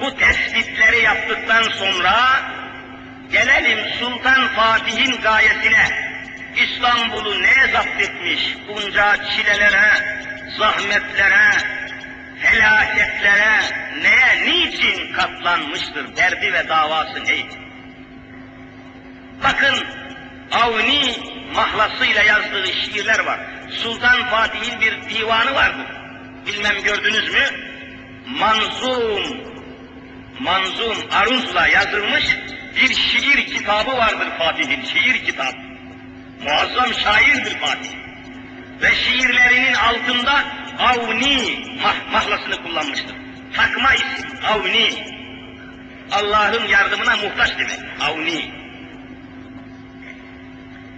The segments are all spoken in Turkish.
Bu tespitleri yaptıktan sonra gelelim Sultan Fatih'in gayesine. İstanbul'u neye zapt etmiş? Bunca çilelere, zahmetlere, felaketlere, neye, niçin katlanmıştır derdi ve davası neydi? Bakın Avni mahlasıyla yazdığı şiirler var. Sultan Fatih'in bir divanı vardır. Bilmem gördünüz mü? Manzum, Manzum Aruz'la yazılmış bir şiir kitabı vardır Fatih'in, şiir kitabı. Muazzam şairdir Fatih. Ve şiirlerinin altında Avni mah mahlasını kullanmıştır. Takma isim Avni. Allah'ın yardımına muhtaç demek. Avni.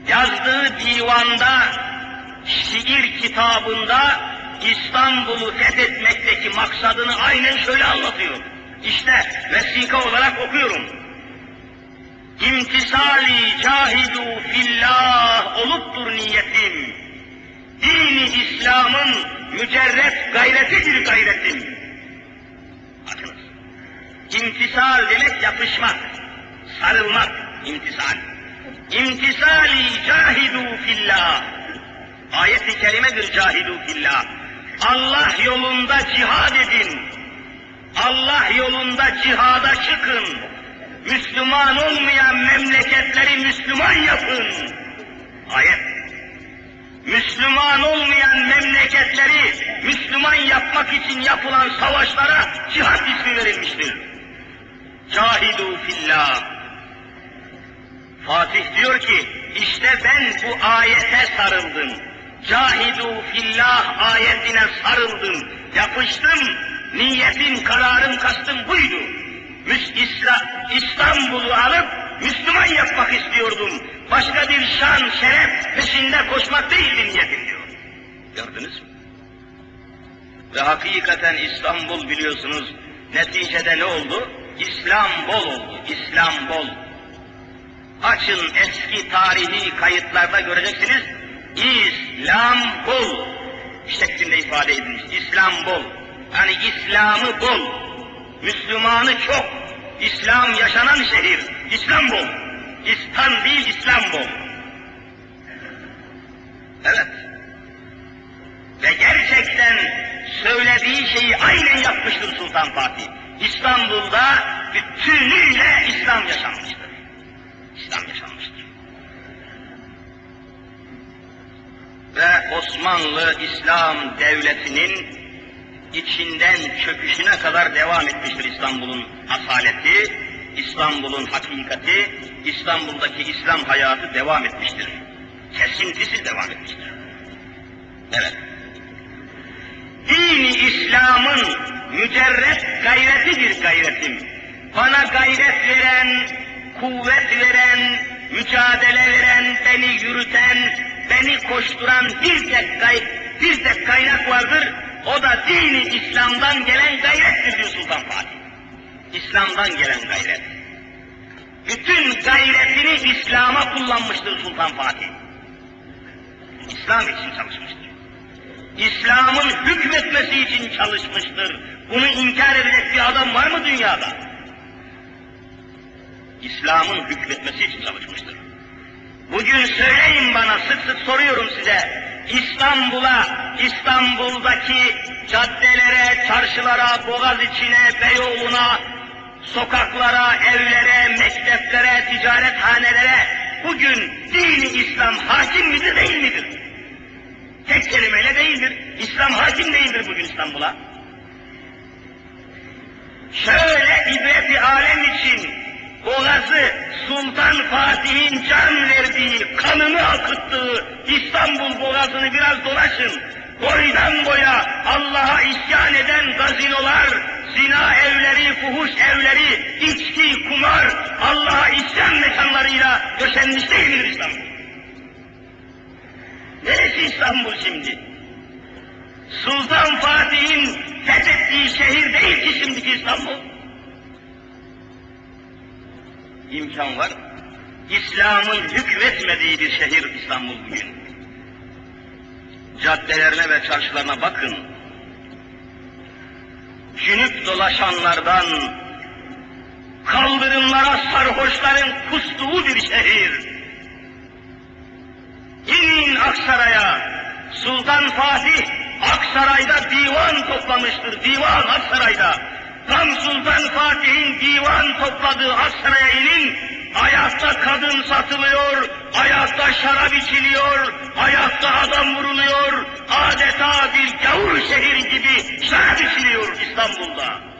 Yazdığı divanda, şiir kitabında İstanbul'u fethetmekteki maksadını aynen şöyle anlatıyor. İşte vesika olarak okuyorum. İmtisali cahidu fillah oluptur niyetim. Dini İslam'ın mücerret gayretidir gayretim. Bakınız. İmtisal demek yapışmak, sarılmak, imtisal. İmtisali cahidu fillah. Ayet-i kerimedir cahidu fillah. Allah yolunda cihad edin. Allah yolunda cihada çıkın. Müslüman olmayan memleketleri Müslüman yapın. Ayet. Müslüman olmayan memleketleri Müslüman yapmak için yapılan savaşlara cihat ismi verilmiştir. Cahidu fillah. Fatih diyor ki, işte ben bu ayete sarıldım. Cahidu fillah ayetine sarıldım, yapıştım, niyetim, kararım, kastım buydu. İstanbul'u alıp Müslüman yapmak istiyordum. Başka bir şan, şeref peşinde koşmak değildi niyetim diyor. Gördünüz mü? Ve hakikaten İstanbul biliyorsunuz neticede ne oldu? İslam bol oldu, İslam bol. Açın eski tarihi kayıtlarda göreceksiniz. İslam bol şeklinde ifade edilmiş. İslam bol. Yani İslam'ı bol. Müslümanı çok. İslam yaşanan şehir. İstanbul. İstan değil İstanbul. Evet. Ve gerçekten söylediği şeyi aynen yapmıştır Sultan Fatih. İstanbul'da bütünüyle İslam yaşanmıştır. İslam yaşanmıştır. Ve Osmanlı İslam Devleti'nin içinden çöküşüne kadar devam etmiştir İstanbul'un asaleti, İstanbul'un hakikati, İstanbul'daki İslam hayatı devam etmiştir. Kesintisiz devam etmiştir. Evet. Dini İslam'ın mücerret gayretidir gayretim. Bana gayret veren, kuvvet veren, mücadele veren, beni yürüten, beni koşturan bir tek, gay bir tek kaynak vardır. O da dini İslam'dan gelen gayrettir diyor Sultan Fatih. İslam'dan gelen gayret. Bütün gayretini İslam'a kullanmıştır Sultan Fatih. İslam için çalışmıştır. İslam'ın hükmetmesi için çalışmıştır. Bunu inkar edecek bir adam var mı dünyada? İslam'ın hükmetmesi için çalışmıştır. Bugün söyleyin bana, sık sık soruyorum size, İstanbul'a, İstanbul'daki caddelere, çarşılara, boğaz içine, Beyoğlu'na, sokaklara, evlere, mekteplere, ticarethanelere bugün dini İslam hakim midir değil midir? Tek kelimeyle değildir. İslam hakim değildir bugün İstanbul'a. Şöyle ibret-i alem için Boğazı Sultan Fatih'in can verdiği, kanını akıttığı İstanbul Boğazı'nı biraz dolaşın. Boydan boya Allah'a isyan eden gazinolar, zina evleri, fuhuş evleri, içki, kumar, Allah'a isyan mekanlarıyla döşenmiş değildir İstanbul. Neresi İstanbul şimdi? Sultan Fatih'in fethettiği şehir değil ki şimdiki İstanbul. İmkan var. İslam'ın hükmetmediği bir şehir İstanbul bugün. Caddelerine ve çarşılarına bakın. Cünüp dolaşanlardan, kaldırımlara sarhoşların kustuğu bir şehir. İnin Aksaray'a, Sultan Fatih Aksaray'da divan toplamıştır, divan Aksaray'da. Tam Sultan Fatih'in divan topladığı Aksaray'a inin, ayakta kadın satılıyor, ayakta şarap içiliyor, ayakta adam vuruluyor, adeta bir gavur şehir gibi şarap içiliyor İstanbul'da.